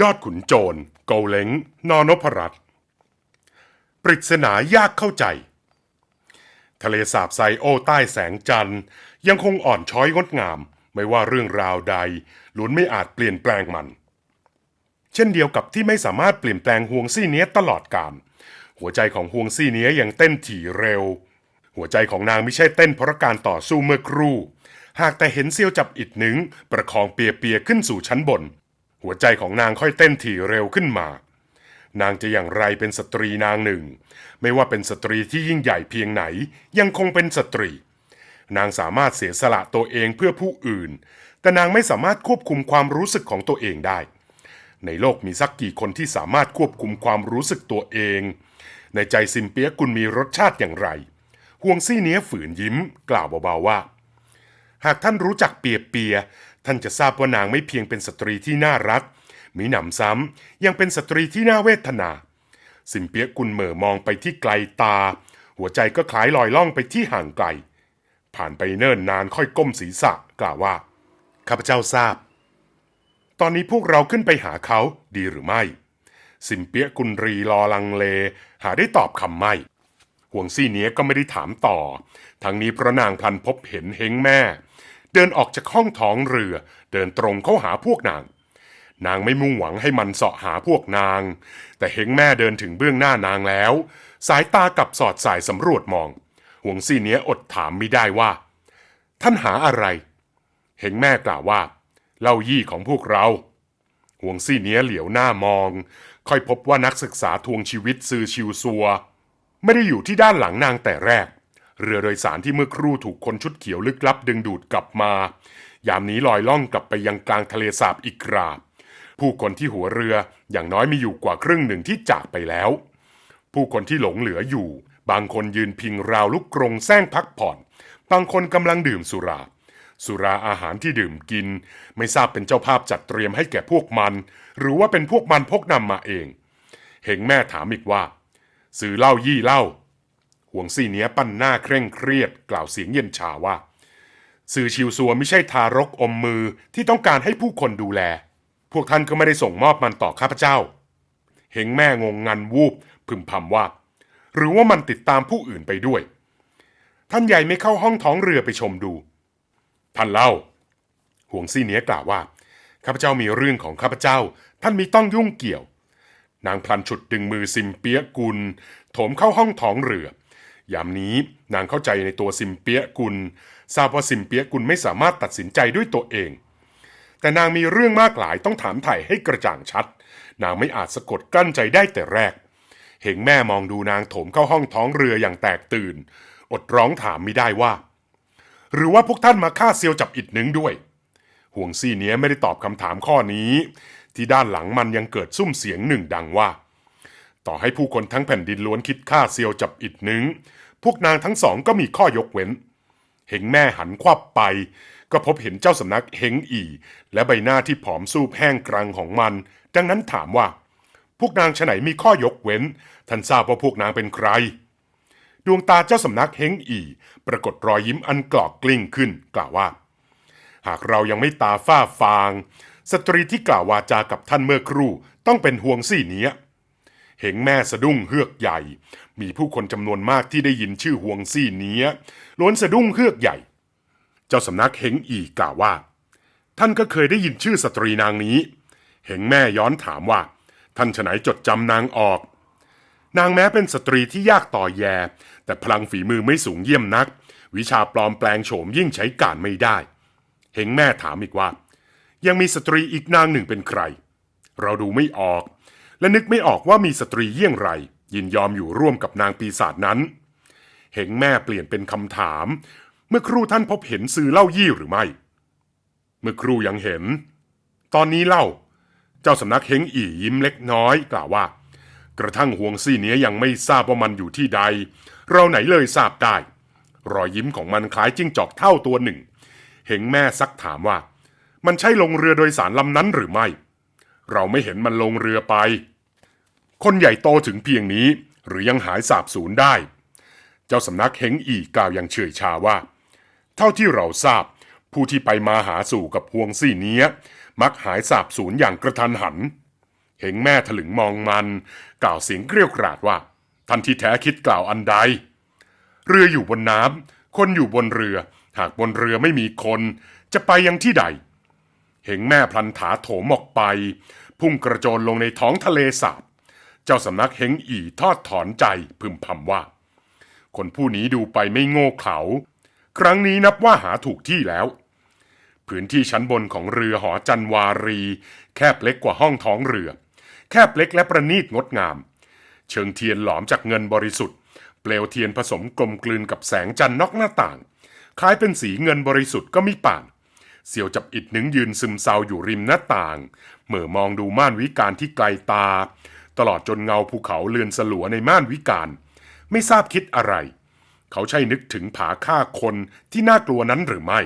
ยอดขุนโจรโกเล้งนอนพรัตน์ปริศนายากเข้าใจ ทะเลสาบไซโอใต้แสงจันทร์ ยังคงอ่อนช้อยงดงาม ไม่ว่าเรื่องราวใดล้วนไม่อาจเปลี่ยนแปลงมัน เช่นเดียวกับที่ไม่สามารถเปลี่ยนแปลงห่วงซี่เนี้ยตลอดกาลหัวใจของห่วงซี่เนี้ยยังเต้นถี่เร็ว หัวใจของนางไม่ใช่เต้นเพราะการต่อสู้เมื่อครู่ หากแต่เห็นเซียวจับอิดหนึ่งประคองเปียเปียๆขึ้นสู่ชั้นบน หัวใจของนางค่อยเต้นถี่เร็วขึ้นมา นางจะอย่างไรเป็นสตรีนางหนึ่ง ไม่ว่าเป็นสตรีที่ยิ่งใหญ่เพียงไหน ยังคงเป็นสตรี นางสามารถเสียสละตัวเองเพื่อผู้อื่น แต่นางไม่สามารถควบคุมความรู้สึกของตัวเองได้ ในโลกมีสักกี่คนที่สามารถควบคุมความรู้สึกตัวเอง ในใจซิมเปียกุลมีรสชาติอย่างไรห่วงซี่เนี้ยฝืนยิ้ม กล่าวเบาๆว่า หากท่านรู้จักเปียเปีย ท่านจะทราบว่านางไม่เพียงเป็นสตรีที่น่ารัก มีหนำซ้ำยังเป็นสตรีที่น่าเวทนา สิมเปียกุลเหม่อมองไปที่ไกลตา หัวใจก็คล้ายลอยล่องไปที่ห่างไกล ผ่านไปเนิ่นนานค่อยก้มศีรษะกล่าวว่า ข้าพเจ้าทราบ ตอนนี้พวกเราขึ้นไปหาเขาดีหรือไม่ สิมเปียกุลรีรอลังเล หาได้ตอบคำไม่ห่วงซี่เนี้ยก็ไม่ได้ถามต่อ ทั้งนี้เพราะนางพลันพบเห็นเฮงแม่ เดินออกจากห้องท้องเรือ เดินตรงเข้าหาพวกนาง นางไม่มุ่งหวังให้มันเสาะหาพวกนาง แต่เฮงแม่เดินถึงเบื้องหน้านางแล้ว สายตากับสอดสายสำรวจมอง ห่วงซี่เนี้ยอดถามไม่ได้ว่า ท่านหาอะไรเฮงแม่กล่าวว่าเล่ายี่ของพวกเรา ห่วงซี่เนี้ยเหลียวหน้ามอง ค่อยพบว่านักศึกษาทวงชีวิตซือชิวซัว ไม่ได้อยู่ที่ด้านหลังนางแต่แรก เรือโดยสารที่เมื่อครู่ถูกคนชุดเขียวลึกลับดึงดูดกลับมา ยามนี้ลอยล่องกลับไปยังกลางทะเลสาบอีกคราผู้คนที่หัวเรืออย่างน้อยมีอยู่กว่าครึ่งหนึ่งที่จากไปแล้ว ผู้คนที่หลงเหลืออยู่ บางคนยืนพิงราวลูกกรงแซงพักผ่อน บางคนกำลังดื่มสุรา สุราอาหารที่ดื่มกิน ไม่ทราบเป็นเจ้าภาพจัดเตรียมให้แก่พวกมัน หรือว่าเป็นพวกมันพกนำมาเอง เห็นแม่ถามอีกว่า ซื้อเหล้ายี่เหล้า ห่วงซี่เนี้ยปั้นหน้าเคร่งเครียด กล่าวเสียงเย็นชาว่า สื่อชิวซัวไม่ใช่ทารกอมมือที่ต้องการให้ผู้คนดูแล พวกท่านก็ไม่ได้ส่งมอบมันต่อข้าพเจ้า เฮงแม่งงงันวูบพึมพำว่า หรือว่ามันติดตามผู้อื่นไปด้วย ท่านใหญ่ไม่เข้าห้องท้องเรือไปชมดู ท่านเล่า ห่วงซี่เนี้ยกล่าวว่าข้าพเจ้ามีเรื่องของข้าพเจ้า ท่านมีต้องยุ่งเกี่ยว นางพลันฉุดดึงมือซิมเปียกุลโถมเข้าห้องท้องเรือ ยามนี้นางเข้าใจในตัวซิมเปียกุลทราบว่าซิมเปียกุลไม่สามารถตัดสินใจด้วยตัวเอง แต่นางมีเรื่องมากหลายต้องถามไถ่ให้กระจ่างชัด นางไม่อาจสะกดกลั้นใจได้แต่แรก เห็นแม่มองดูนางโถมเข้าห้องท้องเรืออย่างแตกตื่น อดร้องถามไม่ได้ว่า หรือว่าพวกท่านมาฆ่าเซียวจับอิดนึงด้วย ห่วงซี่เนี้ยไม่ได้ตอบคำถามข้อนี้ ที่ด้านหลังมันยังเกิดซุ้มเสียงหนึ่งดังว่า ต่อให้ผู้คนทั้งแผ่นดินล้วนคิดฆ่าเซียวจับอิดนึงพวกนางทั้งสองก็มีข้อยกเว้น เห็นแม่หันควับไป ก็พบเห็นเจ้าสำนักเฮงอีและใบหน้าที่ผอมซูบแห้งกรังของมัน ดังนั้นถามว่า พวกนางฉไหนมีข้อยกเว้น ท่านทราบว่าพวกนางเป็นใคร ดวงตาเจ้าสำนักเฮงอี ปรากฏรอยยิ้มอันกรอกกลิ้งขึ้น กล่าวว่า หากเรายังไม่ตาฝ้าฟาง สตรีที่กล่าววาจากับท่านเมื่อครู่ต้องเป็นห่วงซี่เนี้ย เห็นแม่สะดุ้งเฮือกใหญ่ มีผู้คนจำนวนมากที่ได้ยินชื่อห่วงซี่เนี้ยล้วนสะดุ้งเฮือกใหญ่ เจ้าสำนักเฮงอีกล่าวว่า ท่านก็เคยได้ยินชื่อสตรีนางนี้ เห็นแม่ย้อนถามว่า ท่านฉไหนจดจำนางออก นางแม้เป็นสตรีที่ยากต่อแย แต่พลังฝีมือไม่สูงเยี่ยมนัก วิชาปลอมแปลงโฉมยิ่งใช้การไม่ได้ เห็นแม่ถามอีกว่า ยังมีสตรีอีกนางหนึ่งเป็นใคร เราดูไม่ออก และนึกไม่ออกว่ามีสตรีเยี่ยงไร ยินยอมอยู่ร่วมกับนางปีศาจนั้น เห็นแม่เปลี่ยนเป็นคำถาม เมื่อครูท่านพบเห็นซื้อเหล้ายี่หรือไม่ เมื่อครูยังเห็น ตอนนี้เล่า เจ้าสำนักเฮงอียิ้มเล็กน้อยกล่าวว่า กระทั่งห่วงซี่เนี้ยยังไม่ทราบว่ามันอยู่ที่ใด เราไหนเลยทราบได้ รอยยิ้มของมันคล้ายจิ้งจอกเท่าตัวหนึ่ง เห็นแม่ซักถามว่า มันใช่ลงเรือโดยสารลำนั้นหรือไม่ เราไม่เห็นมันลงเรือไป คนใหญ่โตถึงเพียงนี้ หรือยังหายสาบสูญได้ เจ้าสำนักเฮงอีกล่าวอย่างเฉยชาว่า เท่าที่เราทราบ ผู้ที่ไปมาหาสู่กับห่วงซี่เนี้ย มักหายสาบสูญอย่างกระทันหันเห็นแม่ถลึงมองมัน กล่าวเสียงเกรียวกราดว่าท่านที่แท้คิดกล่าวอันใด เรืออยู่บนน้ำคนอยู่บนเรือ หากบนเรือไม่มีคน จะไปยังที่ใด เห็นแม่พลันถาโถมออกไป พุ่งกระโจนลงในท้องทะเลสาบ จ้าสำนักเฮงอีทอดถอนใจพึมพำว่า คนผู้นี้ดูไปไม่โง่เขลาครั้งนี้นับว่าหาถูกที่แล้ว พื้นที่ชั้นบนของเรือหอจันวารี แคบเล็กกว่าห้องท้องเรือ แคบเล็กและประณีตงดงาม เชิงเทียนหลอมจากเงินบริสุทธิ์ เปลวเทียนผสมกลมกลืนกับแสงจันทร์นอกหน้าต่าง คล้ายเป็นสีเงินบริสุทธิ์ก็มีป่านเสี่ยวจับอิดหนึ่งยืนซึมเศร้าอยู่ริมหน้าต่างเหม่อมองดูม่านวิการที่ไกลตา ตลอดจนเงาภูเขาเลือนสลัวในม่านวิการ ไม่ทราบคิดอะไร เขาใช่นึกถึงผาฆ่าคนที่น่ากลัวนั้นหรือไม่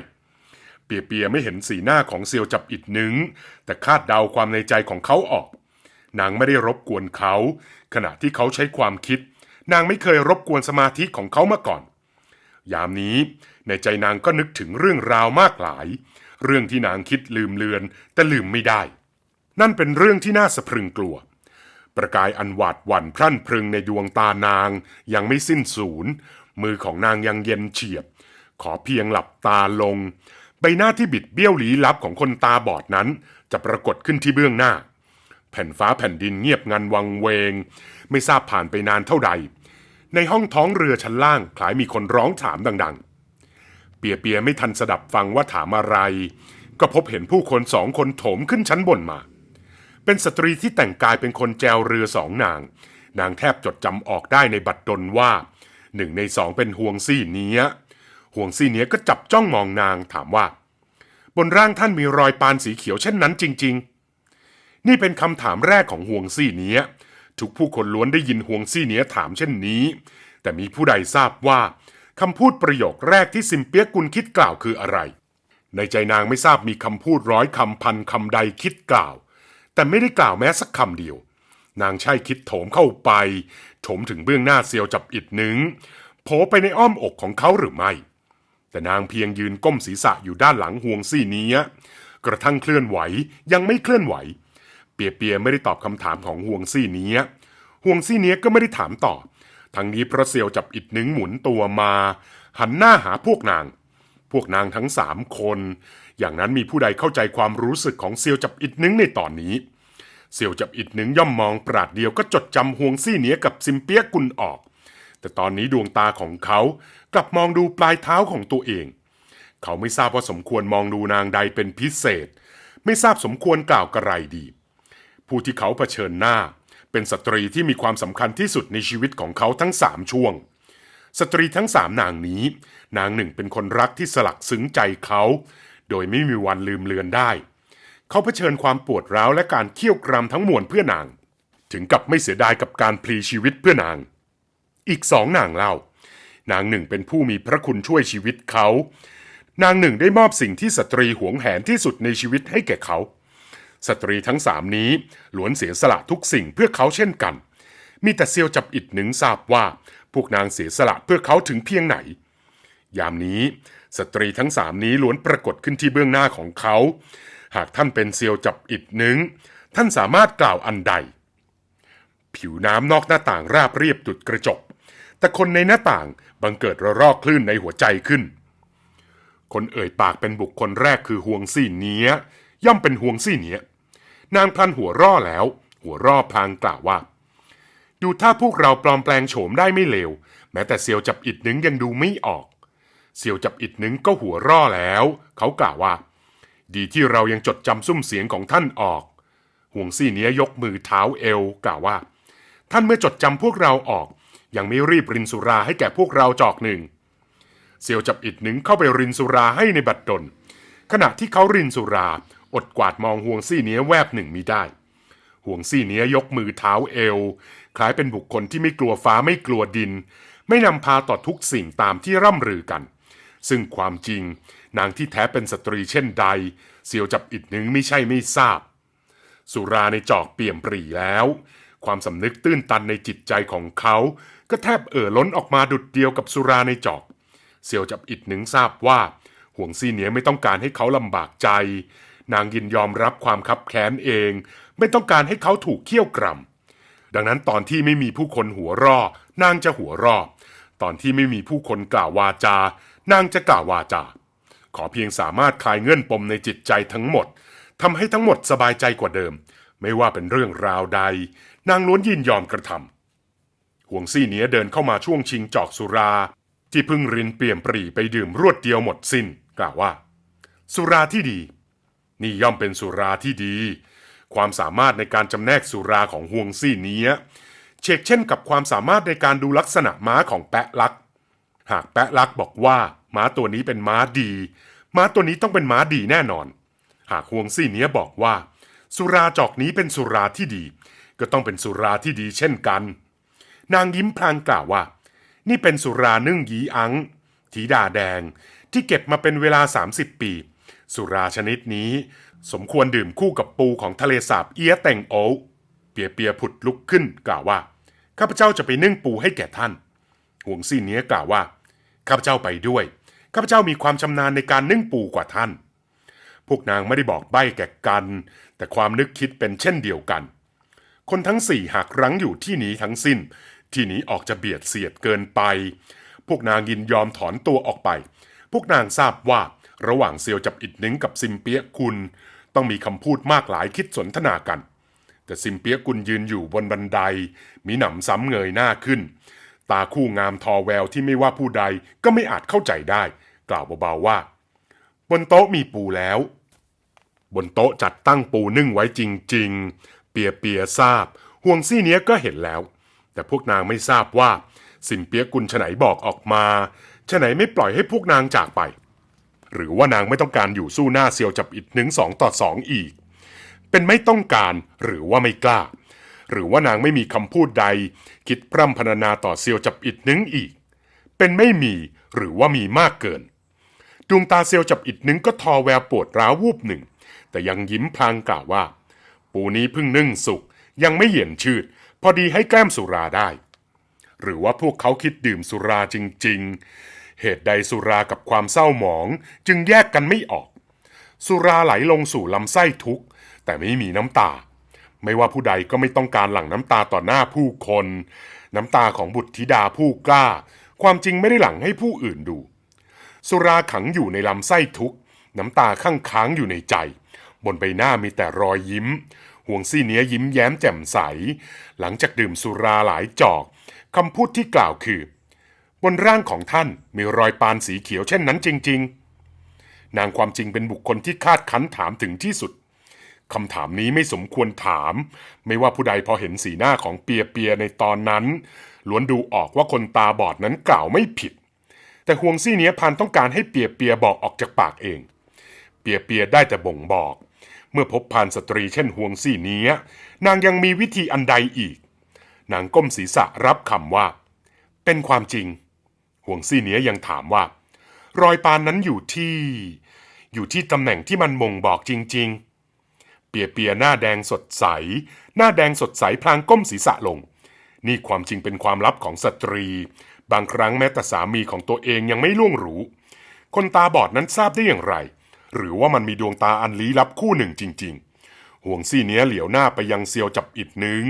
เปียเปียไม่เห็นสีหน้าของเซียวจับอิดหนึงแต่คาดเดาความในใจของเขาออก นางไม่ได้รบกวนเขา ขณะที่เขาใช้ความคิด นางไม่เคยรบกวนสมาธิของเขามาก่อน ยามนี้ในใจนางก็นึกถึงเรื่องราวมากหลาย เรื่องที่นางคิดลืมเลือนแต่ลืมไม่ได้ นั่นเป็นเรื่องที่น่าสะพรึงกลัว ประกายอันหวาดหวั่นพรั่นพรึงในดวงตานาง ยังไม่สิ้นสูญมือของนางยังเย็นเฉียบ ขอเพียงหลับตาลง ใบหน้าที่บิดเบี้ยวหลีลับของคนตาบอดนั้น จะปรากฏขึ้นที่เบื้องหน้า แผ่นฟ้าแผ่นดินเงียบงันวังเวง ไม่ทราบผ่านไปนานเท่าใด ในห้องท้องเรือชั้นล่างคล้ายมีคนร้องถามดัง ๆ เปียเปียไม่ทันสดับฟังว่าถามอะไร ก็พบเห็นผู้คนสองคนโถมขึ้นชั้นบนมา เป็นสตรีที่แต่งกายเป็นคนแจวเรือสองนาง นางแทบจดจำออกได้ในบัตรดลว่าหนึ่งในสองเป็นห่วงซี่เนี้ยห่วงซี่เนี้ยก็จับจ้องมองนางถามว่า บนร่างท่านมีรอยปานสีเขียวเช่นนั้นจริง ๆ นี่เป็นคำถามแรกของห่วงซี่เนี้ยทุกผู้คนล้วนได้ยินห่วงซี่เนี้ยถามเช่นนี้ แต่มีผู้ใดทราบว่าคำพูดประโยคแรกที่ซิมเปียกกุลคิดกล่าวคืออะไร ในใจนางไม่ทราบมีคำพูดร้อยคำพันคำใดคิดกล่าว แต่ไม่ได้กล่าวแม้สักคำเดียว นางใช่คิดโถมเข้าไปโถมถึงเบื้องหน้าเซียวจับอิดหนึ่งโผล่ไปในอ้อมอกของเขาหรือไม่ แต่นางเพียงยืนก้มศีรษะอยู่ด้านหลังห่วงซี่เนี้ย กระทั่งเคลื่อนไหวยังไม่เคลื่อนไหว เปียเปียไม่ได้ตอบคำถามของห่วงซี่เนี้ยห่วงซี่เนี้ยก็ไม่ได้ถามตอบทั้งนี้พระเซียวจับอิดหนึ่งหมุนตัวมา หันหน้าหาพวกนาง พวกนางทั้งสามคน อย่างนั้นมีผู้ใดเข้าใจความรู้สึกของเซียวจับอิดหนึ่งในตอนนี้ เซียวจับอิดหนึ่งย่อมมองปราดเดียวก็จดจำห่วงซี่เหนียกับซิมเปียกุลออก แต่ตอนนี้ดวงตาของเขากลับมองดูปลายเท้าของตัวเอง เขาไม่ทราบว่าสมควรมองดูนางใดเป็นพิเศษ ไม่ทราบสมควรกล่าวกระไรดี ผู้ที่เขาเผชิญหน้า เป็นสตรีที่มีความสำคัญที่สุดในชีวิตของเขาทั้งสามช่วงสตรีทั้งสามนางนี้ นางหนึ่งเป็นคนรักที่สลักซึ้งใจเขา โดยไม่มีวันลืมเลือนได้ เขาเผชิญความปวดร้าวและการเคี่ยวกรามทั้งมวลเพื่อนาง ถึงกับไม่เสียดายกับการพลีชีวิตเพื่อนาง อีกสองนางเล่านางหนึ่งเป็นผู้มีพระคุณช่วยชีวิตเขา นางหนึ่งได้มอบสิ่งที่สตรีหวงแหนที่สุดในชีวิตให้แก่เขา สตรีทั้งสามนี้ล้วนเสียสละทุกสิ่งเพื่อเขาเช่นกัน มีแต่เซียวจับอิดหนึ่งทราบว่า พวกนางเสียสละเพื่อเขาถึงเพียงไหน ยามนี้ สตรีทั้งสามนี้ล้วนปรากฏขึ้นที่เบื้องหน้าของเขา หากท่านเป็นเซียวจับอิดหนึ่งท่านสามารถกล่าวอันใด ผิวน้ำนอกหน้าต่างราบเรียบดุดกระจก แต่คนในหน้าต่างบังเกิดระรอกคลื่นในหัวใจขึ้น คนเอ่ยปากเป็นบุคคลแรกคือห่วงซี่เนี้ย ย่อมเป็นห่วงซี่เนี้ย นางพลันหัวร่อแล้ว หัวร่อพลางกล่าวว่า ดูถ้าพวกเราปลอมแปลงโฉมได้ไม่เลว แม้แต่เซียวจับอิดนึงยังดูไม่ออก เซียวจับอิดนึงก็หัวร่อแล้ว เขากล่าวว่า ดีที่เรายังจดจำซุ้มเสียงของท่านออก ห่วงซี่เนี้ยยกมือเท้าเอวกล่าวว่า ท่านเมื่อจดจำพวกเราออก ยังไม่รีบรินสุราให้แก่พวกเราจอกหนึ่งเซียวจับอิดหนึ่งเข้าไปรินสุราให้ในบัดดล ขณะที่เขารินสุราอดกวาดมองห่วงซี่เนี้ยแวบหนึ่งมิได้ ห่วงซี่เนี้ยยกมือเท้าเอว คล้ายเป็นบุคคลที่ไม่กลัวฟ้าไม่กลัวดิน ไม่นำพาต่อทุกสิ่งตามที่ร่ำรือกัน ซึ่งความจริง นางที่แท้เป็นสตรีเช่นใดเซียวจับอิดหนึ่งไม่ใช่ไม่ทราบ สุราในจอกเปี่ยมปรีแล้ว ความสำนึกตื้นตันในจิตใจของเขา ก็แทบเอ่อล้นออกมาดุดเดียวกับสุราในจอกเซียวจับอิดหนึ่งทราบว่า ห่วงซี่เนียไม่ต้องการให้เขาลำบากใจ นางยินยอมรับความคับแค้นเอง ไม่ต้องการให้เขาถูกเคี่ยวกรำดังนั้นตอนที่ไม่มีผู้คนหัวรอนางจะหัวรอตอนที่ไม่มีผู้คนกล่าววาจา นางจะกล่าววาจา ขอเพียงสามารถคลายเงื่อนปมในจิตใจทั้งหมดทำให้ทั้งหมดสบายใจกว่าเดิม ไม่ว่าเป็นเรื่องราวใด นางล้วนยินยอมกระทำห่วงซี่เนี้ยเดินเข้ามาช่วงชิงจอกสุรา ที่เพึ่งรินเปลี่ยมปรีไปดื่มรวดเดียวหมดสิน้น กล่าวว่า สุราที่ดี นี่ย่อมเป็นสุราที่ดี ความสามารถในการจำแนกสุราของห่วงซี่เนี้ยเชกเช่นกับความสามารถในการดูลักษณะม้าของแปะลัก หากแปะลักบอกว่าม้าตัวนี้เป็นม้าดี ม้าตัวนี้ต้องเป็นม้าดีแน่นอน หากห่วงซี่เนี้ยบอกว่า สุราจอกนี้เป็นสุราที่ดี ก็ต้องเป็นสุราที่ดีเช่นกัน นางยิ้มพลางกล่าวว่า นี่เป็นสุรานึ่งยีอังถีดาแดงที่เก็บมาเป็นเวลา 30 ปี สุราชนิดนี้ สมควรดื่มคู่กับปูของทะเลสาบเอียแต่งโอเปียเปียผุดลุกขึ้นกล่าวว่าข้าพเจ้าจะไปนึ่งปูให้แก่ท่านห่วงซี่เนี้ยกล่าวว่า ข้าพเจ้าไปด้วย ข้าพเจ้ามีความชำนาญในการนึ่งปูกว่าท่าน พวกนางไม่ได้บอกใบ้แก่กัน แต่ความนึกคิดเป็นเช่นเดียวกัน คนทั้งสี่หากรั้งอยู่ที่นี้ทั้งสิ้น ที่นี้ออกจะเบียดเสียดเกินไป พวกนางยินยอมถอนตัวออกไป พวกนางทราบว่าระหว่างเซียวจับอิดนึงกับซิมเปียกุลต้องมีคำพูดมากหลายคิดสนทนากัน แต่ซิมเปียกุลยืนอยู่บนบันได มีหนำซ้ำเงยหน้าขึ้น ตาคู่งามทอแววที่ไม่ว่าผู้ใดก็ไม่อาจเข้าใจได้ กล่าวเบาๆว่า บนโต๊ะมีปูแล้ว บนโต๊ะจัดตั้งปูนึ่งไว้จริง ๆ เปียเปียทราบ ห่วงซี่เนี้ยก็เห็นแล้ว แต่พวกนางไม่ทราบว่า สิมเปียกุลฉไหนบอกออกมาฉไหนไม่ปล่อยให้พวกนางจากไป หรือว่านางไม่ต้องการอยู่สู้หน้าเซียวจับอิดหนึ่งสองต่อสองอีก เป็นไม่ต้องการหรือว่าไม่กล้า หรือว่านางไม่มีคำพูดใด คิดพร่ำพรรณนาต่อเซียวจับอิดหนึ่งอีก เป็นไม่มีหรือว่ามีมากเกิน ดวงตาเซียวจับอิดหนึ่งก็ทอแววปวดร้าววูบหนึ่ง แต่ยังยิ้มพลางกล่าวว่า ปูนี้เพิ่งนึ่งสุกยังไม่เย็นชืด พอดีให้แก้มสุราได้ หรือว่าพวกเขาคิดดื่มสุราจริง ๆ เหตุใดสุรากับความเศร้าหมองจึงแยกกันไม่ออก สุราไหลลงสู่ลำไส้ทุกแต่ไม่มีน้ำตา ไม่ว่าผู้ใดก็ไม่ต้องการหลั่งน้ำตาต่อหน้าผู้คน น้ำตาของบุตรธิดาผู้กล้า ความจริงไม่ได้หลั่งให้ผู้อื่นดู สุราขังอยู่ในลำไส้ทุก น้ำตาข้างค้างอยู่ในใจ บนใบหน้ามีแต่รอยยิ้ม ห่วงซี่เนี้ยยิ้มแย้มแจ่มใส หลังจากดื่มสุราหลายจอกคำพูดที่กล่าวคือ บนร่างของท่านมีรอยปานสีเขียวเช่นนั้นจริง ๆ นางความจริงเป็นบุคคลที่คาดคั้นถามถึงที่สุด คำถามนี้ไม่สมควรถาม ไม่ว่าผู้ใดพอเห็นสีหน้าของเปียเปียในตอนนั้น ล้วนดูออกว่าคนตาบอดนั้นกล่าวไม่ผิด แต่ห่วงซี่เนี้ยพันต้องการให้เปียเปียบอกออกจากปากเอง เปียเปียได้แต่บ่งบอก เมื่อพบพานสตรีเช่นห่วงซี่เนี้ย นางยังมีวิธีอันใดอีก นางก้มศีรษะรับคำว่า เป็นความจริง ห่วงซี่เนี้ยยังถามว่า รอยปานนั้นอยู่ที่ อยู่ที่ตำแหน่งที่มันบ่งบอกจริง ๆ ปียเปียหน้าแดงสดใส หน้าแดงสดใสพลางก้มศีรษะลง นี่ความจริงเป็นความลับของสตรี บางครั้งแม้แต่สามีของตัวเองยังไม่ล่วงรู้ คนตาบอดนั้นทราบได้อย่างไร หรือว่ามันมีดวงตาอันลี้ลับคู่หนึ่งจริง ๆ ห่วงซี่เนี้ยเหลียวหน้าไปยังเซียวจับอิดนึง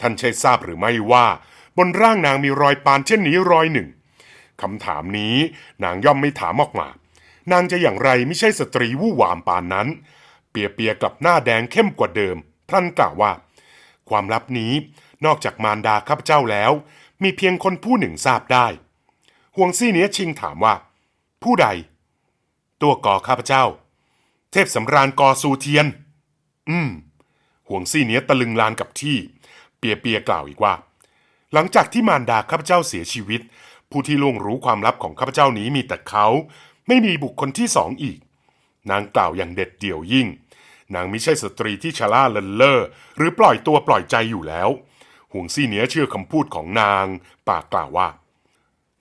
ท่านใช่ทราบหรือไม่ว่า บนร่างนางมีรอยปานเช่นนี้รอยหนึ่งคำถามนี้นางย่อมไม่ถามออกมา นางจะอย่างไรไม่ใช่สตรีวู่วามปานนั้น ปียเปียกับหน้าแดงเข้มกว่าเดิม พลันกล่าวว่า ความลับนี้นอกจากมารดาข้าพเจ้าแล้ว มีเพียงคนผู้หนึ่งทราบได้ห่วงซี่เนี้ยชิงถามว่า ผู้ใด ตัวก่อข้าพเจ้า เทพสำราญกอสูเทียน อืมห่วงซี่เนี้ยตะลึงลานกับที่ เปียเปียกล่าวอีกว่า หลังจากที่มารดาข้าพเจ้าเสียชีวิต ผู้ที่ล่วงรู้ความลับของข้าพเจ้านี้มีแต่เขา ไม่มีบุคคลที่สองอีก นางกล่าวอย่างเด็ดเดี่ยวยิ่ง นางไม่ใช่สตรีที่ชะล่าเลินเล่อหรือปล่อยตัวปล่อยใจอยู่แล้วห่วงซี่เนี้ยเชื่อคำพูดของนาง ปากกล่าวว่า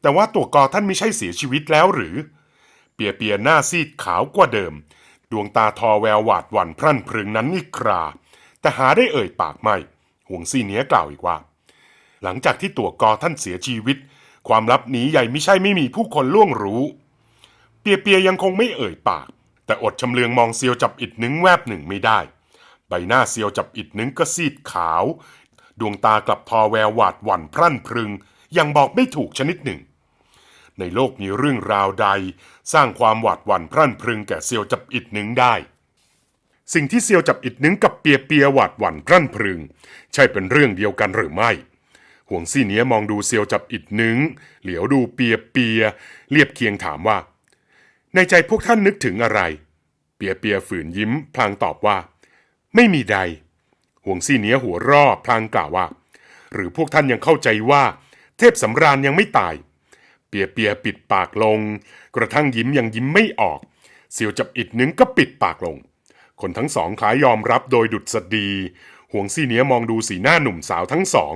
แต่ว่าตัวกอท่านไม่ใช่เสียชีวิตแล้วหรือ เปียเปียหน้าซีดขาวกว่าเดิม ดวงตาทอแววหวาดหวั่นพรั่นพรึงนั้นนี่ครา แต่หาได้เอ่ยปากไม่ห่วงซี่เนี้ยกล่าวอีกว่า หลังจากที่ตัวกอท่านเสียชีวิต ความลับนี้ใหญ่ไม่ใช่ไม่มีผู้คนล่วงรู้ เปียเปียยังคงไม่เอ่ยปาก แต่อดชำเลืองมองเซียวจับอิดนึงแวบหนึ่งไม่ได้ ใบหน้าเซียวจับอิดนึงก็ซีดขาว ดวงตากลับพอแววหวาดหวั่นพรั่นพรึง ยังบอกไม่ถูกชนิดหนึ่ง ในโลกมีเรื่องราวใด สร้างความหวาดหวั่นพรั่นพรึงแก่เซียวจับอิดนึงได้สิ่งที่เซียวจับอิดนึงกับเปียเปียหวาดหวั่นพรั่นพรึง ใช่เป็นเรื่องเดียวกันหรือไม่ ห่วงซี่เนี้ยมองดูเซียวจับอิดนึง เหลียวดูเปียเปียเรียบเคียงถามว่า ในใจพวกท่านนึกถึงอะไร เปียเปียฝืนยิ้ม พลางตอบว่า ไม่มีใด ห่วงซี่เนี้ยหัวรอพลางกล่าวว่า หรือพวกท่านยังเข้าใจว่า เทพสำราญยังไม่ตาย เปียเปียปิดปากลง กระทั่งยิ้มยังยิ้มไม่ออกเซียวจับอิดนึงก็ปิดปากลง คนทั้งสองคล้ายยอมรับโดยดุดสดีห่วงซี่เนี้ยมองดูสีหน้าหนุ่มสาวทั้งสอง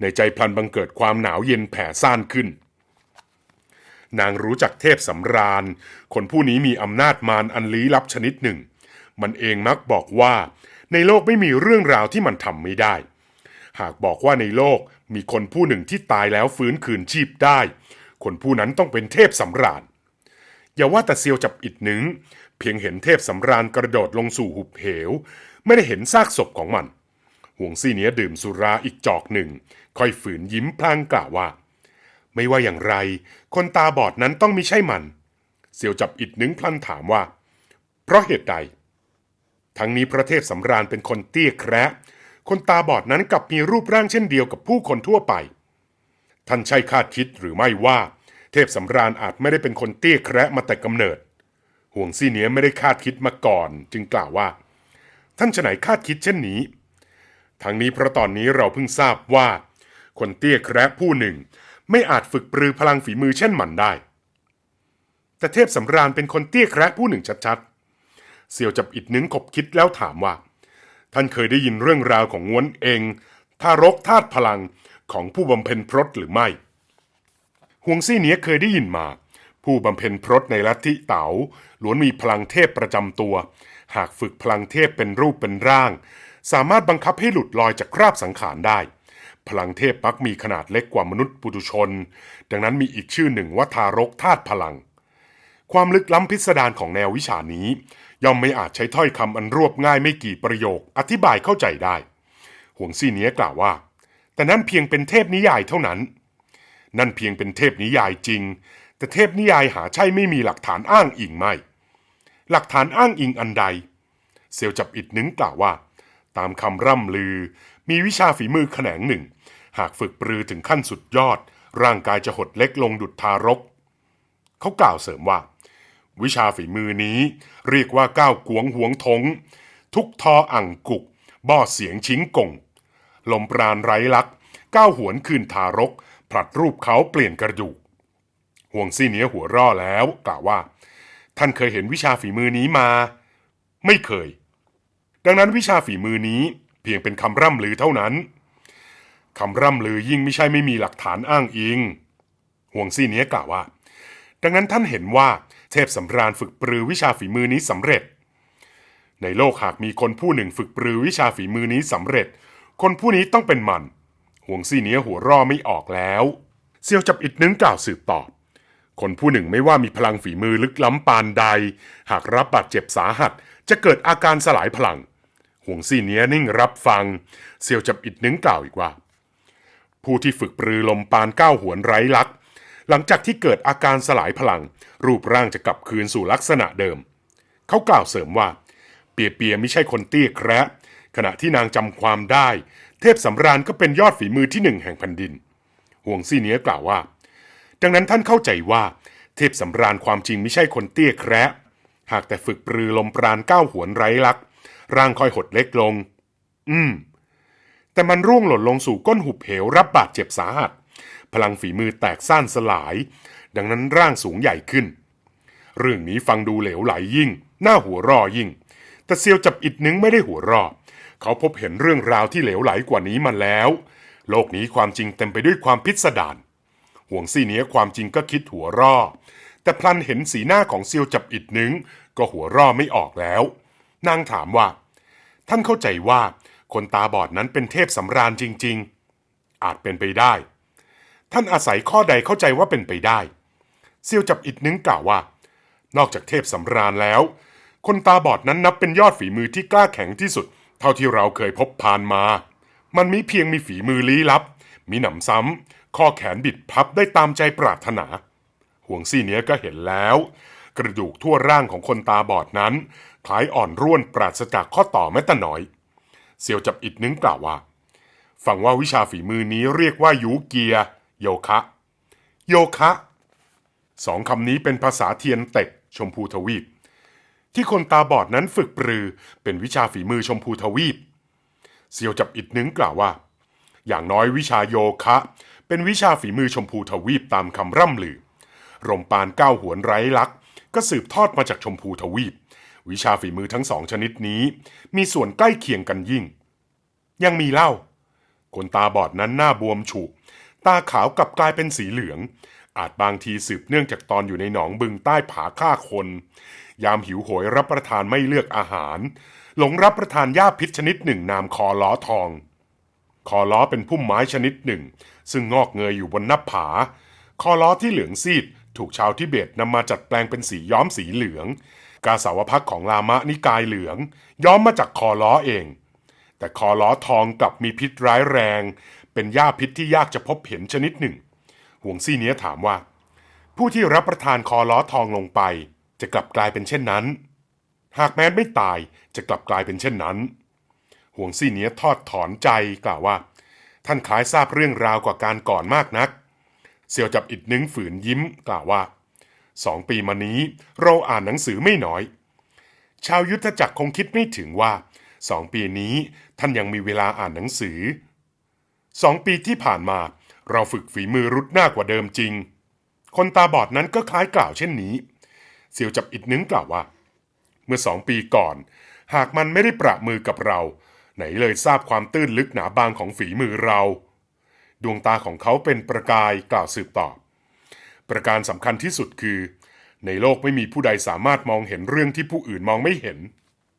ในใจพลันบังเกิดความหนาวเย็นแผ่ซ่านขึ้น นางรู้จักเทพสำราญ คนผู้นี้มีอำนาจมารอันลี้ลับชนิดหนึ่ง มันเองมักบอกว่า ในโลกไม่มีเรื่องราวที่มันทำไม่ได้ หากบอกว่าในโลกมีคนผู้หนึ่งที่ตายแล้วฟื้นคืนชีพได้ คนผู้นั้นต้องเป็นเทพสำราญ อย่าว่าแต่เซียวจับอิดหนึ่ง เพียงเห็นเทพสำราญกระโดดลงสู่หุบเหว ไม่ได้เห็นซากศพของมันห่วงซี่เนี้ยดื่มสุราอีกจอกหนึ่ง ค่อยฝืนยิ้มพลางกล่าวว่า ไม่ว่าอย่างไร คนตาบอดนั้นต้องมิใช่มันเซียวจับอิดนึงพลันถามว่า เพราะเหตุใด ทั้งนี้พระเทพสำราญเป็นคนเตี้ยแคระคนตาบอดนั้นกลับมีรูปร่างเช่นเดียวกับผู้คนทั่วไป ท่านใช่คาดคิดหรือไม่ว่า เทพสำราญอาจไม่ได้เป็นคนเตี้ยแคระมาแต่กำเนิด ห่วงซี่เนี้ยไม่ได้คาดคิดมาก่อน จึงกล่าวว่า ท่านจะไหนคาดคิดเช่นนี้ ทั้งนี้เพราะตอนนี้เราเพิ่งทราบว่า คนเตี้ยแคระผู้หนึ่ง ไม่อาจฝึกปรือพลังฝีมือเช่นมันได้ แต่เทพสำราญเป็นคนเตี้ยแคระผู้หนึ่งชัดๆ เสี่ยวจับอิดนึงขบคิดแล้วถามว่า ท่านเคยได้ยินเรื่องราวของง้วนเองทารกธาตุพลังของผู้บำเพ็ญพรตหรือไม่ห่วงซี่เนี้ยเคยได้ยินมา ผู้บำเพ็ญพรตในลัทธิเต๋าล้วนมีพลังเทพประจำตัว หากฝึกพลังเทพเป็นรูปเป็นร่าง สามารถบังคับให้หลุดลอยจากคราบสังขารได้ พลังเทพมักมีขนาดเล็กกว่ามนุษย์ปุถุชน ดังนั้นมีอีกชื่อหนึ่งว่าทารกธาตุพลัง ความลึกล้ำพิสดารของแนววิชานี้ ย่อมไม่อาจใช้ถ้อยคำอันรวบง่ายไม่กี่ประโยค อธิบายเข้าใจได้ ห่วงซี่เนี้ยกล่าวว่า แต่นั่นเพียงเป็นเทพนิยายเท่านั้น นั่นเพียงเป็นเทพนิยายจริง แต่เทพนิยายหาใช่ไม่มีหลักฐานอ้างอิงไม่ หลักฐานอ้างอิงอันใด เซลจับอิดนึงกล่าวว่า ตามคำร่ำลือ มีวิชาฝีมือแขนงหนึ่ง หากฝึกปรือถึงขั้นสุดยอด ร่างกายจะหดเล็กลงดุจทารก เขากล่าวเสริมว่า วิชาฝีมือนี้เรียกว่าก้าวกวงหวงทง ทุกทออ่างกุก บ่อเสียงชิงกงลมปราณไร้ลัก ก้าวหวนคืนทารก ผลัดรูปเขาเปลี่ยนกระดูกห่วงซี่เนี้ยหัวร่อแล้ว กล่าวว่า ท่านเคยเห็นวิชาฝีมือนี้มา ไม่เคย ดังนั้นวิชาฝีมือนี้เพียงเป็นคำร่ำลือเท่านั้น คำร่ำลือยิ่งไม่ใช่ไม่มีหลักฐานอ้างอิง ห่วงซี่เนี้ยกล่าวว่า ดังนั้นท่านเห็นว่าเทพสำราญฝึกปรือวิชาฝีมือนี้สำเร็จ ในโลกหากมีคนผู้หนึ่งฝึกปรือวิชาฝีมือนี้สำเร็จ คนผู้นี้ต้องเป็นมัน ห่วงซี่เนี้ยหัวร่อไม่ออกแล้ว เซียวจับอิดนึงกล่าวสืบต่อคนผู้หนึ่งไม่ว่ามีพลังฝีมือลึกล้ำปานใด หากรับบาดเจ็บสาหัส จะเกิดอาการสลายพลัง ห่วงซี่เนี้ยนิ่งรับฟัง เซียวจับอิดนึงกล่าวอีกว่า ผู้ที่ฝึกปรือลมปานก้าวหวนไร้ลัก หลังจากที่เกิดอาการสลายพลัง รูปร่างจะกลับคืนสู่ลักษณะเดิม เขากล่าวเสริมว่า เปียเปียไม่ใช่คนเตี้ยแคระขณะที่นางจำความได้ เทพสำราญก็เป็นยอดฝีมือที่หนึ่งแห่งแผ่นดิน ห่วงซี่เนี้ยกล่าวว่า ดังนั้นท่านเข้าใจว่า เทพสำราญความจริงไม่ใช่คนเตี้ยแคระหากแต่ฝึกปรือลมปราณก้าวหวนไร้ลัก ร่างค่อยหดเล็กลง อืม แต่มันร่วงหล่นลงสู่ก้นหุบเหวรับบาดเจ็บสาหัส พลังฝีมือแตกซ่านสลาย ดังนั้นร่างสูงใหญ่ขึ้น เรื่องนี้ฟังดูเหลวไหลยิ่ง หน้าหัวร่อยิ่ง แต่เซียวจับอิดนึงไม่ได้หัวรอเขาพบเห็นเรื่องราวที่เหลวไหลกว่านี้มาแล้ว โลกนี้ความจริงเต็มไปด้วยความพิสดารห่วงซี่เนี้ยความจริงก็คิดหัวร่อแต่พลันเห็นสีหน้าของเซียวจับอิดนึงก็หัวร่อไม่ออกแล้ว นางถามว่า ท่านเข้าใจว่า คนตาบอดนั้นเป็นเทพสำราญจริง ๆ อาจเป็นไปได้ ท่านอาศัยข้อใดเข้าใจว่าเป็นไปได้เซียวจับอิดนึงกล่าวว่า นอกจากเทพสำราญแล้ว คนตาบอดนั้นนับเป็นยอดฝีมือที่กล้าแข็งที่สุด เท่าที่เราเคยพบผ่านมา มันมิเพียงมีฝีมือลี้ลับ มีหนำซ้ำข้อแขนบิดพับได้ตามใจปรารถนา ห่วงซี่เนี้ยก็เห็นแล้ว กระดูกทั่วร่างของคนตาบอดนั้นคล้ายอ่อนร่วนปราศจากข้อต่อแม้แต่น้อย เซียวจับอิดนึงกล่าวว่าฟังว่าวิชาฝีมือนี้เรียกว่ายูเกีย โยคะ โยคะสองคำนี้เป็นภาษาเทียนเต็กชมพูทวีป ที่คนตาบอดนั้นฝึกปรือเป็นวิชาฝีมือชมพูทวีป เซียวจับอิดนึงกล่าวว่า อย่างน้อยวิชาโยคะ เป็นวิชาฝีมือชมพูทวีปตามคำร่ำลือรมปานก้าวหวนไร้ลักษ์ก็สืบทอดมาจากชมพูทวีป วิชาฝีมือทั้งสองชนิดนี้ มีส่วนใกล้เคียงกันยิ่ง ยังมีเล่า คนตาบอดนั้นหน้าบวมฉุตาขาวกลับกลายเป็นสีเหลือง อาจบางทีสืบเนื่องจากตอนอยู่ในหนองบึงใต้ผาฆ่าคน ยามหิวโหยรับประทานไม่เลือกอาหาร หลงรับประทานหญ้าพิษชนิดหนึ่งนามคอล้อทอง คอล้อเป็นพุ่มไม้ชนิดหนึ่ง ซึ่งงอกเงยอยู่บนหน้าผา คอล้อที่เหลืองซีดถูกชาวทิเบตนำมาจัดแปลงเป็นสีย้อมสีเหลือง กาสาวพักของลามะนิกายเหลือง ย้อมมาจากคอล้อเอง แต่คอล้อทองกลับมีพิษร้ายแรง เป็นหญ้าพิษที่ยากจะพบเห็นชนิดหนึ่ง ห่วงซี่เนี้ยถามว่า ผู้ที่รับประทานคอล้อทองลงไป จะกลับกลายเป็นเช่นนั้น หากแม้นไม่ตายจะกลับกลายเป็นเช่นนั้น ห่วงซี่เนี้ยทอดถอนใจกล่าวว่า ท่านคล้ายทราบเรื่องราวกว่าการก่อนมากนักเสียวจับอิดนึงฝืนยิ้มกล่าวว่า สองปีมานี้เราอ่านหนังสือไม่น้อย ชาวยุทธจักรคงคิดไม่ถึงว่าสองปีนี้ท่านยังมีเวลาอ่านหนังสือสองปีที่ผ่านมาเราฝึกฝีมือรุดหน้ากว่าเดิมจริง คนตาบอดนั้นก็คล้ายกล่าวเช่นนี้เสี่ยวจับอิดนึงกล่าวว่า เมื่อสองปีก่อน หากมันไม่ได้ประมือกับเรา ไหนเลยทราบความตื้นลึกหนาบางของฝีมือเรา ดวงตาของเขาเป็นประกายกล่าวสืบต่อ ประการสำคัญที่สุดคือ ในโลกไม่มีผู้ใดสามารถมองเห็นเรื่องที่ผู้อื่นมองไม่เห็น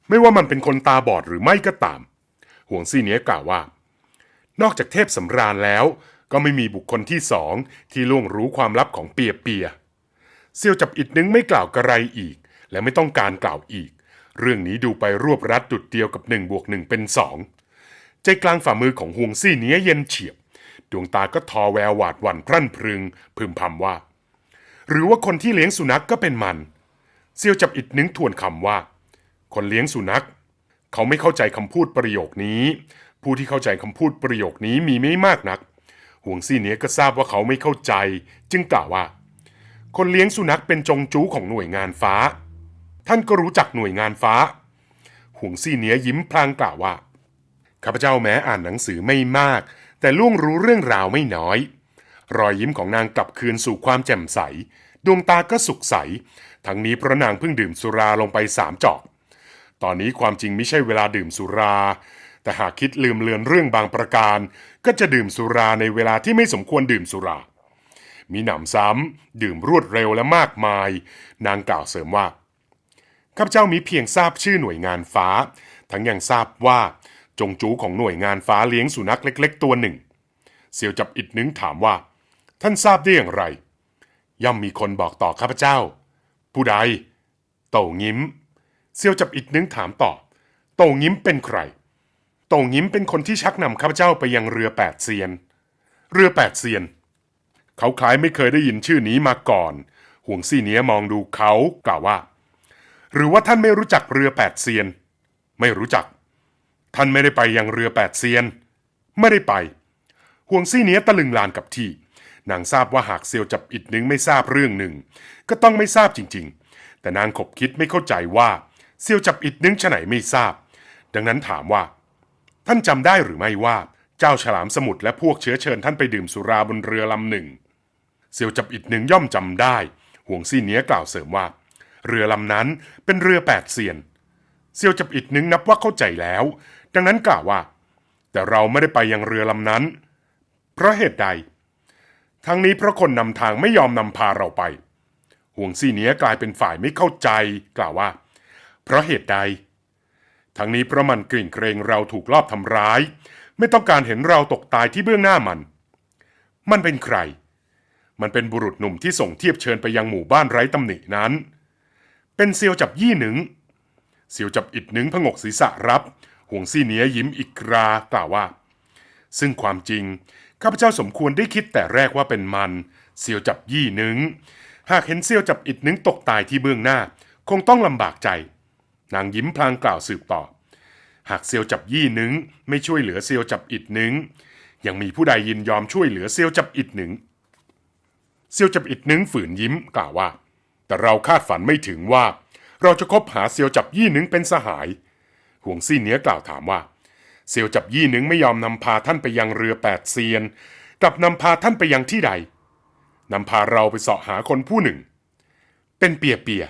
ไม่ว่ามันเป็นคนตาบอดหรือไม่ก็ตาม ห่วงซี่เนี้ยกล่าวว่า นอกจากเทพสำราญแล้ว ก็ไม่มีบุคคลที่สองที่ล่วงรู้ความลับของเปียเปียเซียวจับอิดนึงไม่กล่าวกระไรอีก และไม่ต้องการกล่าวอีก เรื่องนี้ดูไปรวบรัดดุดเดียวกับหนึ่งบวกหนึ่งเป็นสองใจกลางฝ่ามือของห่วงซี่เนี้ยเย็นเฉียบ ดวงตาก็ทอแววหวาดหวั่นพรั่นพรึงพึมพำว่า หรือว่าคนที่เลี้ยงสุนัขกก็เป็นมันเซียวจับอิดนึงทวนคำว่า คนเลี้ยงสุนัข เขาไม่เข้าใจคำพูดประโยคนี้ ผู้ที่เข้าใจคำพูดประโยคนี้มีไม่มากนักห่วงซี่เนี้ยก็ทราบว่าเขาไม่เข้าใจ จึงกล่าวว่า คนเลี้ยงสุนัขเป็นจงจู้ของหน่วยงานฟ้า ท่านก็รู้จักหน่วยงานฟ้าห่วงซี่เนี้ยยิ้มพลางกล่าวว่าข้าพเจ้าแม้อ่านหนังสือไม่มาก แต่ล่วงรู้เรื่องราวไม่น้อย รอยยิ้มของนางกลับคืนสู่ความแจ่มใส ดวงตาก็สุขใส ทั้งนี้เพราะนางเพิ่งดื่มสุราลงไปสามจอก ตอนนี้ความจริงไม่ใช่เวลาดื่มสุรา แต่หากคิดลืมเลือนเรื่องบางประการ ก็จะดื่มสุราในเวลาที่ไม่สมควรดื่มสุรา มีหนำซ้ำดื่มรวดเร็วและมากมาย นางกล่าวเสริมว่าข้าพเจ้ามีเพียงทราบชื่อหน่วยงานฟ้า ทั้งยังทราบว่าจงจูของหน่วยงานฟ้าเลี้ยงสุนัขเล็ก ๆ ตัวหนึ่งเสี่ยวจับอิดนึงถามว่า ท่านทราบได้อย่างไร ย่อมมีคนบอกต่อข้าพเจ้า ผู้ใดโต่งิ้ม เซียวจับอิดนึงถามต่อโต่งิ้มเป็นใครโต่งิ้มเป็นคนที่ชักนำข้าพเจ้าไปยังเรือแปดเซียน เรือแปดเซียน เขาคล้ายไม่เคยได้ยินชื่อนี้มาก่อน ห่วงซี่เนี้ยมองดูเขากล่าวว่า หรือว่าท่านไม่รู้จักเรือแปดเซียน ไม่รู้จัก ท่านไม่ได้ไปยังเรือแปดเซียน ไม่ได้ไป ห่วงซี่เนี้ยตะลึงลานกับที่ นางทราบว่าหากเซียวจับอิดนึงไม่ทราบเรื่องหนึ่ง ก็ต้องไม่ทราบจริง ๆ แต่นางขบคิดไม่เข้าใจว่าเซียวจับอิดนึงฉะไหนไม่ทราบ ดังนั้นถามว่า ท่านจำได้หรือไม่ว่า เจ้าฉลามสมุทรและพวกเชื้อเชิญท่านไปดื่มสุราบนเรือลำหนึ่ง เซียวจับอิดหนึ่งย่อมจำได้ ห่วงซี่เนี้ยกล่าวเสริมว่า เรือลำนั้นเป็นเรือแปดเซียน เซียวจับอิดหนึ่งนับว่าเข้าใจแล้ว ดังนั้นกล่าวว่า แต่เราไม่ได้ไปยังเรือลำนั้น เพราะเหตุใด ทั้งนี้เพราะคนนำทางไม่ยอมนำพาเราไป ห่วงซี่เนี้ยกลายเป็นฝ่ายไม่เข้าใจ กล่าวว่า เพราะเหตุใด ทั้งนี้เพราะมันกริ่งเกรงเราถูกลอบทำร้าย ไม่ต้องการเห็นเราตกตายที่เบื้องหน้ามัน มันเป็นใคร มันเป็นบุรุษหนุ่มที่ส่งเทียบเชิญไปยังหมู่บ้านไร้ตำหนินั้น เป็นเซียวจับยี่หนึ่งเซียวจับอิดหนึ่งพงกศีรษะรับ ห่วงซี่เหนียยิ้มอีกรากล่าวว่า ซึ่งความจริง ข้าพเจ้าสมควรได้คิดแต่แรกว่าเป็นมัน เซียวจับยี่หนึ่งหากเห็นเซียวจับอิดหนึ่งตกตายที่เบื้องหน้า คงต้องลำบากใจ นางยิ้มพลางกล่าวสืบต่อ หากเซียวจับยี่หนึ่งไม่ช่วยเหลือเซียวจับอิดหนึ่งยังมีผู้ใดยินยอมช่วยเหลือเซียวจับอิดหนึ่งเซียวจับอิดหนึ่งฝืนยิ้มกล่าวว่า แต่เราคาดฝันไม่ถึงว่า เราจะคบหาเซียวจับยี่หนึ่งเป็นสหายห่วงซี่เนียกล่าวถามว่า เซียวจับยี่หนึ่งไม่ยอมนำพาท่านไปยังเรือแปดเซียน กลับนำพาท่านไปยังที่ใดนำพาเราไปเสาะหาคนผู้หนึ่ง เป็นเปียเปีย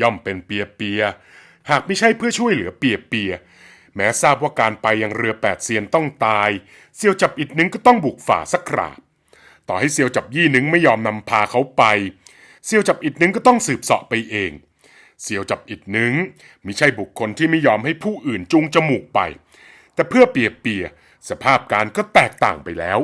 ย่อมเป็นเปียเปีย หากไม่ใช่เพื่อช่วยเหลือเปียเปีย แม้ทราบว่าการไปยังเรือแปดเซียนต้องตาย เซียวจับอิดหนึ่งก็ต้องบุกฝ่าสักคราบต่อให้เซียวจับยี่หนึ่งไม่ยอมนำพาเขาไป เซียวจับอิดหนึ่งก็ต้องสืบเสาะไปเอง เซียวจับอิดหนึ่งมิใช่บุคคลที่ไม่ยอมให้ผู้อื่นจูงจมูกไป แต่เพื่อเปียเปียสภาพการก็แตกต่างไปแล้ว